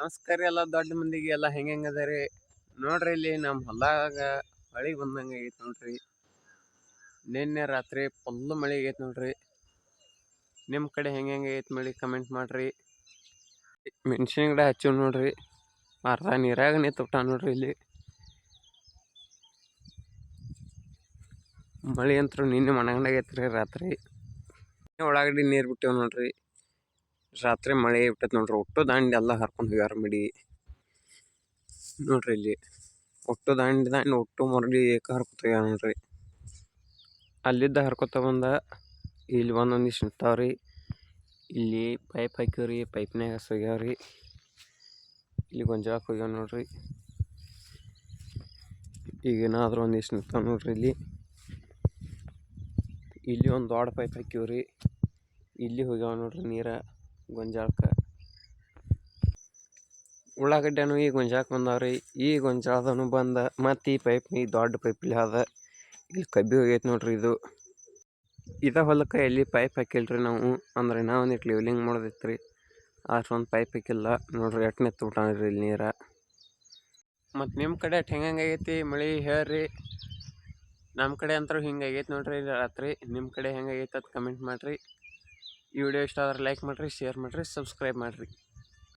ನಮಸ್ಕಾರ ಎಲ್ಲ ದೊಡ್ಡ ಮಂದಿಗೆ ಎಲ್ಲ ಹೆಂಗೆ ಹೆಂಗೆ ಅದರಿ? ನೋಡ್ರಿ ಇಲ್ಲಿ ನಮ್ಮ ಹೊಲದಾಗ ಮಳೆ ಬಂದಂಗೆ ಆಗೈತೆ ನೋಡ್ರಿ. ನಿನ್ನೆ ರಾತ್ರಿ ಫುಲ್ಲು ಮಳೆ ಆಗೈತೆ ನೋಡ್ರಿ. ನಿಮ್ಮ ಕಡೆ ಹೆಂಗೆ ಹೆಂಗೆ ಐತೆ ಮಳೆ ಕಮೆಂಟ್ ಮಾಡ್ರಿ. ಮೆಣಸಿನ ಗಿಡ ಹಚ್ಚಿವ್ ನೋಡ್ರಿ. ಅರ್ಧ ನೀರಾಗ ನಿಂತುಬಿಟ್ಟ ನೋಡ್ರಿ ಇಲ್ಲಿ. ಮಳೆ ಅಂತೂ ನಿನ್ನೆ ಮನಗಂಡಾಗ ರೀ ರಾತ್ರಿ. ಒಳಗಡೆ ನೀರು ಬಿಟ್ಟೇವ್ ನೋಡ್ರಿ. ರಾತ್ರಿ ಮಳೆ ಬಿಟ್ಟೈತೆ ನೋಡ್ರಿ, ಒಟ್ಟು ದಾಂಡಿ ಎಲ್ಲ ಹರ್ಕೊಂಡು ಹೋಗ್ಯಾರ ಮಡಿ. ನೋಡ್ರಿ ಇಲ್ಲಿ, ಒಟ್ಟು ದಾಂಡಿ ದಾಂಡಿ ಒಟ್ಟು ಮರಳಿ ಏಕ ಹರ್ಕೊತ ಹೋಗ್ಯಾರ ನೋಡ್ರಿ. ಅಲ್ಲಿದ್ದ ಹರ್ಕೊತ ಬಂದ, ಇಲ್ಲಿ ಒಂದೊಂದಿಷ್ಟು ನಿಂತಾವ್ರಿ. ಇಲ್ಲಿ ಪೈಪ್ ಹಾಕಿವ್ರಿ ಪೈಪ್ನಾಗ ಸೋಗ್ಯಾವ್ರಿ. ಇಲ್ಲಿ ಗೊಂಜಾಳಕ್ಕೆ ಹೋಗ್ಯಾವ ನೋಡ್ರಿ. ಈಗ ಏನಾದರೂ ಒಂದಿಷ್ಟು ನಿಂತಾವ ನೋಡ್ರಿ ಇಲ್ಲಿ. ಇಲ್ಲಿ ಒಂದು ದೊಡ್ಡ ಪೈಪ್ ಹಾಕಿವ್ರಿ ಇಲ್ಲಿ ಹೋಗ್ಯಾವ ನೋಡ್ರಿ ನೀರ. ಗೊಂಜಾಳಕ್ಕೆ. ಉಳ್ಳಾಗಡ್ಡೆನೂ ಈ ಗೊಂಜಾಳಕ್ಕೆ ಬಂದಾವ್ರಿ. ಈ ಗೊಂಜಾಳದನು ಬಂದ ಮತ್ತು ಈ ಪೈಪ್ ಈ ದೊಡ್ಡ ಪೈಪ್ಲಿ ಅದ ಇಲ್ಲಿ ಕಬ್ಬಿ ಹೋಗೈತೆ ನೋಡ್ರಿ ಇದು. ಇದ ಹೊಲಕ್ಕೆ ಎಲ್ಲಿ ಪೈಪ್ ಹಾಕಿಲ್ರಿ ನಾವು? ಅಂದ್ರೆ ನಾವು ಒಂದಿಟ್ಟು ಲೆವೆಲಿಂಗ್ ಮಾಡೋದಿತ್ತು ರೀ ಅಷ್ಟೊಂದು ಪೈಪ್ ಹಾಕಿಲ್ಲ. ನೋಡ್ರಿ ಎಟ್ನೆ ನಿಂತು ಬಿಟ್ಟಾನ್ರಿ ಇಲ್ಲಿ ನೀರ. ಮತ್ತು ನಿಮ್ಮ ಕಡೆ ಅಟ್ ಹೆಂಗೆ ಆಗೈತಿ? ಮಳೆ, ಹೇಳ್ರಿ. ನಮ್ಮ ಕಡೆ ಅಂತೂ ಹಿಂಗಾಗೈತೆ ನೋಡ್ರಿ ರಾತ್ರಿ. ನಿಮ್ಮ ಕಡೆ ಹೆಂಗಾಗೈತೆ ಅದು ಕಮೆಂಟ್ ಮಾಡಿರಿ. ಈ ವಿಡಿಯೋ ಇಷ್ಟ ಆದರೆ ಲೈಕ್ ಮಾಡಿರಿ ಶೇರ್ ಮಾಡಿರಿ ಸಬ್ಸ್ಕ್ರೈಬ್ ಮಾಡಿರಿ.